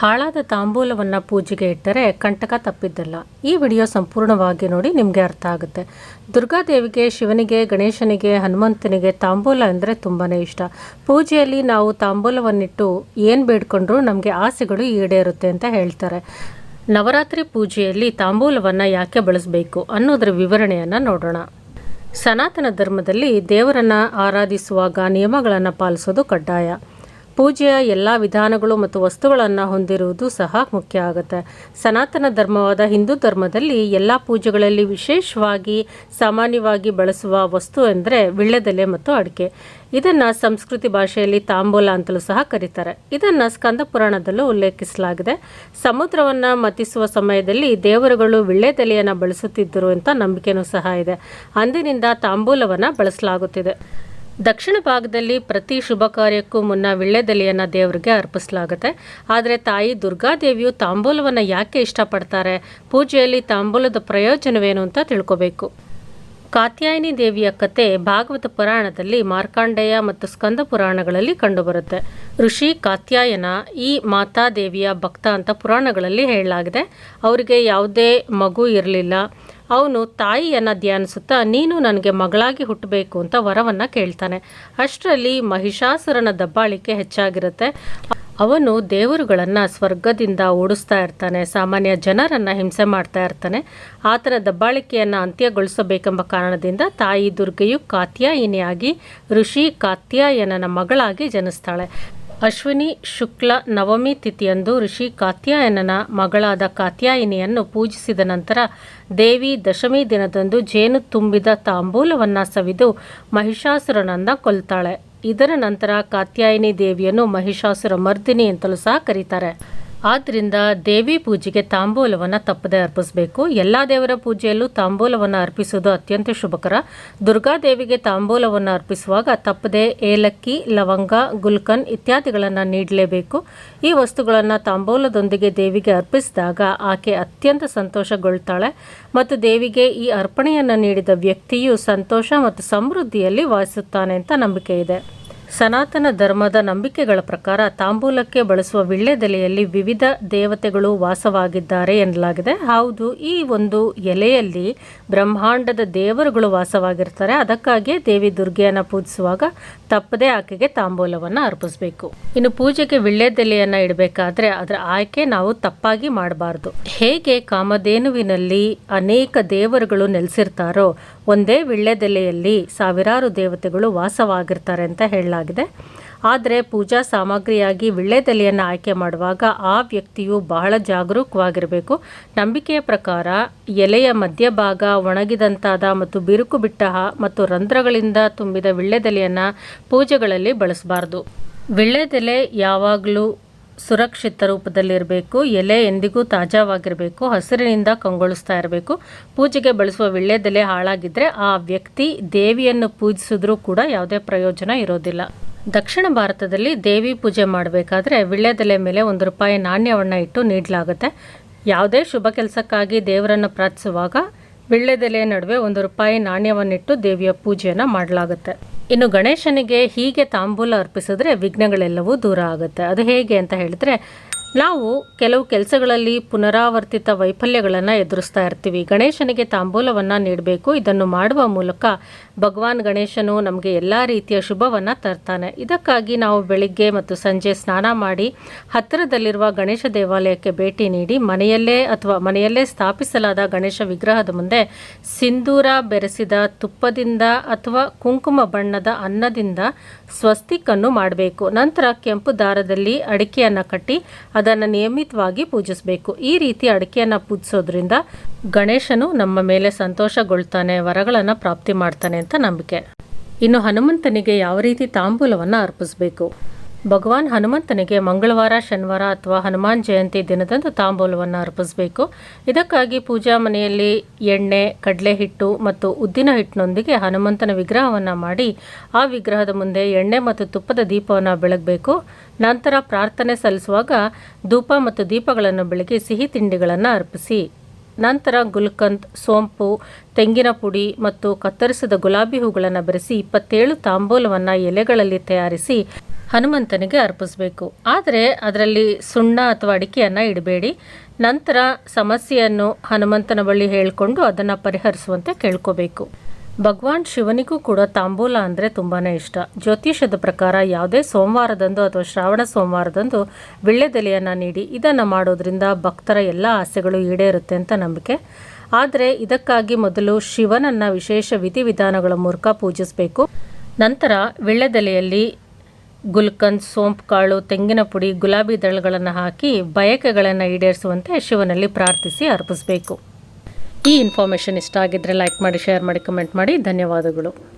ಹಾಳಾದ ತಾಂಬೂಲವನ್ನು ಪೂಜೆಗೆ ಇಟ್ಟರೆ ಕಂಟಕ ತಪ್ಪಿದ್ದಲ್ಲ. ಈ ವಿಡಿಯೋ ಸಂಪೂರ್ಣವಾಗಿ ನೋಡಿ ನಿಮಗೆ ಅರ್ಥ ಆಗುತ್ತೆ. ದುರ್ಗಾದೇವಿಗೆ, ಶಿವನಿಗೆ, ಗಣೇಶನಿಗೆ, ಹನುಮಂತನಿಗೆ ತಾಂಬೂಲ ಅಂದರೆ ತುಂಬಾ ಇಷ್ಟ. ಪೂಜೆಯಲ್ಲಿ ನಾವು ತಾಂಬೂಲವನ್ನಿಟ್ಟು ಏನು ಬೇಡ್ಕೊಂಡ್ರೂ ನಮಗೆ ಆಸೆಗಳು ಈಡೇರುತ್ತೆ ಅಂತ ಹೇಳ್ತಾರೆ. ನವರಾತ್ರಿ ಪೂಜೆಯಲ್ಲಿ ತಾಂಬೂಲವನ್ನು ಯಾಕೆ ಬಳಸಬೇಕು ಅನ್ನೋದರ ವಿವರಣೆಯನ್ನು ನೋಡೋಣ. ಸನಾತನ ಧರ್ಮದಲ್ಲಿ ದೇವರನ್ನು ಆರಾಧಿಸುವಾಗ ನಿಯಮಗಳನ್ನು ಪಾಲಿಸೋದು ಕಡ್ಡಾಯ. ಪೂಜೆಯ ಎಲ್ಲ ವಿಧಾನಗಳು ಮತ್ತು ವಸ್ತುಗಳನ್ನು ಹೊಂದಿರುವುದು ಸಹ ಮುಖ್ಯ ಆಗುತ್ತೆ. ಸನಾತನ ಧರ್ಮವಾದ ಹಿಂದೂ ಧರ್ಮದಲ್ಲಿ ಎಲ್ಲ ಪೂಜೆಗಳಲ್ಲಿ ವಿಶೇಷವಾಗಿ ಸಾಮಾನ್ಯವಾಗಿ ಬಳಸುವ ವಸ್ತು ಎಂದರೆ ವಿಳ್ಳೆದೆಲೆ ಮತ್ತು ಅಡಿಕೆ. ಇದನ್ನು ಸಂಸ್ಕೃತಿ ಭಾಷೆಯಲ್ಲಿ ತಾಂಬೂಲ ಅಂತಲೂ ಸಹ ಕರೀತಾರೆ. ಇದನ್ನು ಸ್ಕಂದ ಪುರಾಣದಲ್ಲೂ ಉಲ್ಲೇಖಿಸಲಾಗಿದೆ. ಸಮುದ್ರವನ್ನು ಮತಿಸುವ ಸಮಯದಲ್ಲಿ ದೇವರುಗಳು ವಿಳ್ಳೆದೆಲೆಯನ್ನು ಬಳಸುತ್ತಿದ್ದರು ಅಂತ ನಂಬಿಕೆನೂ ಸಹ ಇದೆ. ಅಂದಿನಿಂದ ತಾಂಬೂಲವನ್ನು ಬಳಸಲಾಗುತ್ತಿದೆ. ದಕ್ಷಿಣ ಭಾಗದಲ್ಲಿ ಪ್ರತಿ ಶುಭ ಕಾರ್ಯಕ್ಕೂ ಮುನ್ನ ವಿಳ್ಳೆದೆಲೆಯನ್ನು ದೇವರಿಗೆ ಅರ್ಪಿಸಲಾಗುತ್ತೆ. ಆದರೆ ತಾಯಿ ದುರ್ಗಾದೇವಿಯು ತಾಂಬೂಲವನ್ನು ಯಾಕೆ ಇಷ್ಟಪಡ್ತಾರೆ? ಪೂಜೆಯಲ್ಲಿ ತಾಂಬೂಲದ ಪ್ರಯೋಜನವೇನು ಅಂತ ತಿಳ್ಕೋಬೇಕು. ಕಾತ್ಯಾಯಿನಿ ದೇವಿಯ ಕತೆ ಭಾಗವತ ಪುರಾಣದಲ್ಲಿ ಮಾರ್ಕಾಂಡೇಯ ಮತ್ತು ಸ್ಕಂದ ಪುರಾಣಗಳಲ್ಲಿ ಕಂಡುಬರುತ್ತೆ. ಋಷಿ ಕಾತ್ಯಾಯನ ಈ ಮಾತಾ ದೇವಿಯ ಭಕ್ತ ಅಂತ ಪುರಾಣಗಳಲ್ಲಿ ಹೇಳಲಾಗಿದೆ. ಅವರಿಗೆ ಯಾವುದೇ ಮಗು ಇರಲಿಲ್ಲ. ಅವನು ತಾಯಿಯನ್ನು ಧ್ಯಾನಿಸುತ್ತಾ, ನೀನು ನನಗೆ ಮಗಳಾಗಿ ಹುಟ್ಟಬೇಕು ಅಂತ ವರವನ್ನು ಕೇಳ್ತಾನೆ. ಅಷ್ಟರಲ್ಲಿ ಮಹಿಷಾಸುರನ ದಬ್ಬಾಳಿಕೆ ಹೆಚ್ಚಾಗಿರುತ್ತೆ. ಅವನು ದೇವರುಗಳನ್ನು ಸ್ವರ್ಗದಿಂದ ಓಡಿಸ್ತಾ ಇರ್ತಾನೆ, ಸಾಮಾನ್ಯ ಜನರನ್ನು ಹಿಂಸೆ ಮಾಡ್ತಾ ಇರ್ತಾನೆ. ಆತನ ದಬ್ಬಾಳಿಕೆಯನ್ನು ಅಂತ್ಯಗೊಳಿಸಬೇಕೆಂಬ ಕಾರಣದಿಂದ ತಾಯಿ ದುರ್ಗೆಯು ಕಾತ್ಯಾಯಿನಿಯಾಗಿ ಋಷಿ ಕಾತ್ಯಾಯನನ ಮಗಳಾಗಿ ಜನಿಸ್ತಾಳೆ. ಅಶ್ವಿನಿ ಶುಕ್ಲ ನವಮಿ ತಿಥಿಯಂದು ಋಷಿ ಕಾತ್ಯಾಯನನ ಮಗಳಾದ ಕಾತ್ಯಾಯಿನಿಯನ್ನು ಪೂಜಿಸಿದ ನಂತರ ದೇವಿ ದಶಮಿ ದಿನದಂದು ಜೇನು ತುಂಬಿದ ತಾಂಬೂಲವನ್ನು ಸವಿದು ಮಹಿಷಾಸುರನನ್ನ ಕೊಲ್ತಾಳೆ. ಇದರ ನಂತರ ಕಾತ್ಯಾಯಿನಿ ದೇವಿಯನ್ನು ಮಹಿಷಾಸುರ ಮರ್ದಿನಿ ಅಂತಲೂ ಸಹ ಕರೀತಾರೆ. ಆದ್ದರಿಂದ ದೇವಿ ಪೂಜೆಗೆ ತಾಂಬೂಲವನ್ನು ತಪ್ಪದೇ ಅರ್ಪಿಸಬೇಕು. ಎಲ್ಲ ದೇವರ ಪೂಜೆಯಲ್ಲೂ ತಾಂಬೂಲವನ್ನು ಅರ್ಪಿಸುವುದು ಅತ್ಯಂತ ಶುಭಕರ. ದುರ್ಗಾದೇವಿಗೆ ತಾಂಬೂಲವನ್ನು ಅರ್ಪಿಸುವಾಗ ತಪ್ಪದೆ ಏಲಕ್ಕಿ, ಲವಂಗ, ಗುಲ್ಕನ್ ಇತ್ಯಾದಿಗಳನ್ನು ನೀಡಲೇಬೇಕು. ಈ ವಸ್ತುಗಳನ್ನು ತಾಂಬೂಲದೊಂದಿಗೆ ದೇವಿಗೆ ಅರ್ಪಿಸಿದಾಗ ಆಕೆ ಅತ್ಯಂತ ಸಂತೋಷಗೊಳ್ತಾಳೆ ಮತ್ತು ದೇವಿಗೆ ಈ ಅರ್ಪಣೆಯನ್ನು ನೀಡಿದ ವ್ಯಕ್ತಿಯು ಸಂತೋಷ ಮತ್ತು ಸಮೃದ್ಧಿಯಲ್ಲಿ ವಾಸಿಸುತ್ತಾನೆ ಅಂತ ನಂಬಿಕೆ ಇದೆ. ಸನಾತನ ಧರ್ಮದ ನಂಬಿಕೆಗಳ ಪ್ರಕಾರ ತಾಂಬೂಲಕ್ಕೆ ಬಳಸುವ ವಿಳ್ಳೆದೆಲೆಯಲ್ಲಿ ವಿವಿಧ ದೇವತೆಗಳು ವಾಸವಾಗಿದ್ದಾರೆ ಎನ್ನಲಾಗಿದೆ. ಹೌದು, ಈ ಒಂದು ಎಲೆಯಲ್ಲಿ ಬ್ರಹ್ಮಾಂಡದ ದೇವರುಗಳು ವಾಸವಾಗಿರ್ತಾರೆ. ಅದಕ್ಕಾಗಿಯೇ ದೇವಿ ದುರ್ಗೆಯನ್ನು ಪೂಜಿಸುವಾಗ ತಪ್ಪದೇ ಆಕೆಗೆ ತಾಂಬೂಲವನ್ನು ಅರ್ಪಿಸಬೇಕು. ಇನ್ನು ಪೂಜೆಗೆ ವಿಳ್ಳೆದೆಲೆಯನ್ನು ಇಡಬೇಕಾದ್ರೆ ಅದರ ಆಯ್ಕೆ ನಾವು ತಪ್ಪಾಗಿ ಮಾಡಬಾರ್ದು. ಹೇಗೆ ಕಾಮಧೇನುವಿನಲ್ಲಿ ಅನೇಕ ದೇವರುಗಳು ನೆಲೆಸಿರ್ತಾರೋ, ಒಂದೇ ವಿಳ್ಳೆದೆಲೆಯಲ್ಲಿ ಸಾವಿರಾರು ದೇವತೆಗಳು ವಾಸವಾಗಿರ್ತಾರೆ ಅಂತ ಹೇಳಲಾಗಿದೆ ಆದರೆ ಪೂಜಾ ಸಾಮಗ್ರಿಯಾಗಿ ವಿಳ್ಳೆದೆಲೆಯನ್ನು ಆಯ್ಕೆ ಮಾಡುವಾಗ ಆ ವ್ಯಕ್ತಿಯು ಬಹಳ ಜಾಗರೂಕವಾಗಿರಬೇಕು. ನಂಬಿಕೆಯ ಪ್ರಕಾರ ಎಲೆಯ ಮಧ್ಯಭಾಗ ಒಣಗಿದಂತಾದ ಮತ್ತು ಬಿರುಕು ಬಿಟ್ಟ ಮತ್ತು ರಂಧ್ರಗಳಿಂದ ತುಂಬಿದ ವಿಳ್ಳೆದೆಲೆಯನ್ನು ಪೂಜೆಗಳಲ್ಲಿ ಬಳಸಬಾರ್ದು. ವಿಳ್ಳೆದೆಲೆ ಯಾವಾಗಲೂ ಸುರಕ್ಷಿತ ರೂಪದಲ್ಲಿರಬೇಕು, ಎಲೆ ಎಂದಿಗೂ ತಾಜಾವಾಗಿರಬೇಕು, ಹಸಿರಿನಿಂದ ಕಂಗೊಳಿಸ್ತಾ ಇರಬೇಕು. ಪೂಜೆಗೆ ಬಳಸುವ ವಿಳ್ಳೆದೆಲೆ ಹಾಳಾಗಿದ್ದರೆ ಆ ವ್ಯಕ್ತಿ ದೇವಿಯನ್ನು ಪೂಜಿಸಿದ್ರೂ ಕೂಡ ಯಾವುದೇ ಪ್ರಯೋಜನ ಇರೋದಿಲ್ಲ. ದಕ್ಷಿಣ ಭಾರತದಲ್ಲಿ ದೇವಿ ಪೂಜೆ ಮಾಡಬೇಕಾದ್ರೆ ವಿಳ್ಳೆದೆಲೆ ಮೇಲೆ ಒಂದು ರೂಪಾಯಿ ನಾಣ್ಯವನ್ನು ಇಟ್ಟು ನೀಡಲಾಗುತ್ತೆ. ಯಾವುದೇ ಶುಭ ಕೆಲಸಕ್ಕಾಗಿ ದೇವರನ್ನು ಪ್ರಾರ್ಥಿಸುವಾಗ ವಿಳ್ಳೆದೆಲೆಯ ನಡುವೆ ಒಂದು ರೂಪಾಯಿ ನಾಣ್ಯವನ್ನಿಟ್ಟು ದೇವಿಯ ಪೂಜೆಯನ್ನು ಮಾಡಲಾಗುತ್ತೆ. ಇನ್ನು ಗಣೇಶನಿಗೆ ಹೀಗೆ ತಾಂಬೂಲ ಅರ್ಪಿಸಿದ್ರೆ ವಿಘ್ನಗಳೆಲ್ಲವೂ ದೂರ ಆಗುತ್ತೆ. ಅದು ಹೇಗೆ ಅಂತ ಹೇಳಿದ್ರೆ ನಾವು ಕೆಲವು ಕೆಲಸಗಳಲ್ಲಿ ಪುನರಾವರ್ತಿತ ವೈಫಲ್ಯಗಳನ್ನು ಎದುರಿಸ್ತಾ ಇರ್ತೀವಿ. ಗಣೇಶನಿಗೆ ತಾಂಬೂಲವನ್ನು ನೀಡಬೇಕು. ಇದನ್ನು ಮಾಡುವ ಮೂಲಕ ಭಗವಾನ್ ಗಣೇಶನು ನಮಗೆ ಎಲ್ಲ ರೀತಿಯ ಶುಭವನ್ನು ತರ್ತಾನೆ. ಇದಕ್ಕಾಗಿ ನಾವು ಬೆಳಿಗ್ಗೆ ಮತ್ತು ಸಂಜೆ ಸ್ನಾನ ಮಾಡಿ ಹತ್ತಿರದಲ್ಲಿರುವ ಗಣೇಶ ದೇವಾಲಯಕ್ಕೆ ಭೇಟಿ ನೀಡಿ ಮನೆಯಲ್ಲೇ ಅಥವಾ ಮನೆಯಲ್ಲೇ ಸ್ಥಾಪಿಸಲಾದ ಗಣೇಶ ವಿಗ್ರಹದ ಮುಂದೆ ಸಿಂಧೂರ ಬೆರೆಸಿದ ತುಪ್ಪದಿಂದ ಅಥವಾ ಕುಂಕುಮ ಬಣ್ಣದ ಅನ್ನದಿಂದ ಸ್ವಸ್ತಿಕನ್ನು ಮಾಡಬೇಕು. ನಂತರ ಕೆಂಪು ದಾರದಲ್ಲಿ ಅಡಿಕೆಯನ್ನು ಕಟ್ಟಿ ಅದನ್ನು ನಿಯಮಿತವಾಗಿ ಪೂಜಿಸಬೇಕು. ಈ ರೀತಿ ಅಡಿಕೆಯನ್ನು ಪೂಜಿಸೋದ್ರಿಂದ ಗಣೇಶನು ನಮ್ಮ ಮೇಲೆ ಸಂತೋಷಗೊಳ್ತಾನೆ, ವರಗಳನ್ನು ಪ್ರಾಪ್ತಿ ಮಾಡ್ತಾನೆ ಅಂತ ನಂಬಿಕೆ. ಇನ್ನು ಹನುಮಂತನಿಗೆ ಯಾವ ರೀತಿ ತಾಂಬೂಲವನ್ನು ಅರ್ಪಿಸಬೇಕು? ಭಗವಾನ್ ಹನುಮಂತನಿಗೆ ಮಂಗಳವಾರ, ಶನಿವಾರ ಅಥವಾ ಹನುಮಾನ್ ಜಯಂತಿ ದಿನದಂದು ತಾಂಬೂಲವನ್ನು ಅರ್ಪಿಸಬೇಕು. ಇದಕ್ಕಾಗಿ ಪೂಜಾ ಮನೆಯಲ್ಲಿ ಎಣ್ಣೆ ಕಡಲೆ ಹಿಟ್ಟು ಮತ್ತು ಉದ್ದಿನ ಹಿಟ್ಟಿನೊಂದಿಗೆ ಹನುಮಂತನ ವಿಗ್ರಹವನ್ನು ಮಾಡಿ ಆ ವಿಗ್ರಹದ ಮುಂದೆ ಎಣ್ಣೆ ಮತ್ತು ತುಪ್ಪದ ದೀಪವನ್ನು ಬೆಳಗಬೇಕು. ನಂತರ ಪ್ರಾರ್ಥನೆ ಸಲ್ಲಿಸುವಾಗ ಧೂಪ ಮತ್ತು ದೀಪಗಳನ್ನು ಬೆಳಗಿ ಸಿಹಿ ತಿಂಡಿಗಳನ್ನು ಅರ್ಪಿಸಿ. ನಂತರ ಗುಲ್ಕಂದ್, ಸೋಂಪು, ತೆಂಗಿನ ಪುಡಿ ಮತ್ತು ಕತ್ತರಿಸಿದ ಗುಲಾಬಿ ಹೂಗಳನ್ನು ಬೆರೆಸಿ ಇಪ್ಪತ್ತೇಳು ತಾಂಬೂಲವನ್ನು ಎಲೆಗಳಲ್ಲಿ ತಯಾರಿಸಿ ಹನುಮಂತನಿಗೆ ಅರ್ಪಿಸಬೇಕು. ಆದರೆ ಅದರಲ್ಲಿ ಸುಣ್ಣ ಅಥವಾ ಅಡಿಕೆಯನ್ನು ಇಡಬೇಡಿ. ನಂತರ ಸಮಸ್ಯೆಯನ್ನು ಹನುಮಂತನ ಬಳಿ ಹೇಳಿಕೊಂಡು ಅದನ್ನು ಪರಿಹರಿಸುವಂತೆ ಕೇಳ್ಕೋಬೇಕು. ಭಗವಾನ್ ಶಿವನಿಗೂ ಕೂಡ ತಾಂಬೂಲ ಅಂದರೆ ತುಂಬಾ ಇಷ್ಟ. ಜ್ಯೋತಿಷದ ಪ್ರಕಾರ ಯಾವುದೇ ಸೋಮವಾರದಂದು ಅಥವಾ ಶ್ರಾವಣ ಸೋಮವಾರದಂದು ವಿಳ್ಳೆದೆಲೆಯನ್ನು ನೀಡಿ, ಇದನ್ನು ಮಾಡೋದ್ರಿಂದ ಭಕ್ತರ ಎಲ್ಲ ಆಸೆಗಳು ಈಡೇರುತ್ತೆ ಅಂತ ನಂಬಿಕೆ. ಆದರೆ ಇದಕ್ಕಾಗಿ ಮೊದಲು ಶಿವನನ್ನು ವಿಶೇಷ ವಿಧಿವಿಧಾನಗಳ ಮೂಲಕ ಪೂಜಿಸಬೇಕು. ನಂತರ ವಿಳ್ಳೆದೆಲೆಯಲ್ಲಿ ಗುಲ್ಕಂದ್ ಸೋಂಪು ಕಾಳು, ತೆಂಗಿನ ಪುಡಿ, ಗುಲಾಬಿ ದಳಗಳನ್ನು ಹಾಕಿ ಬಯಕೆಗಳನ್ನು ಈಡೇರಿಸುವಂತೆ ಶಿವನಲ್ಲಿ ಪ್ರಾರ್ಥಿಸಿ ಅರ್ಪಿಸಬೇಕು. ಈ ಇನ್ಫಾರ್ಮೇಷನ್ ಇಷ್ಟ ಆಗಿದ್ದರೆ ಲೈಕ್ ಮಾಡಿ ಶೇರ್ ಮಾಡಿ ಕಮೆಂಟ್ ಮಾಡಿ. ಧನ್ಯವಾದಗಳು.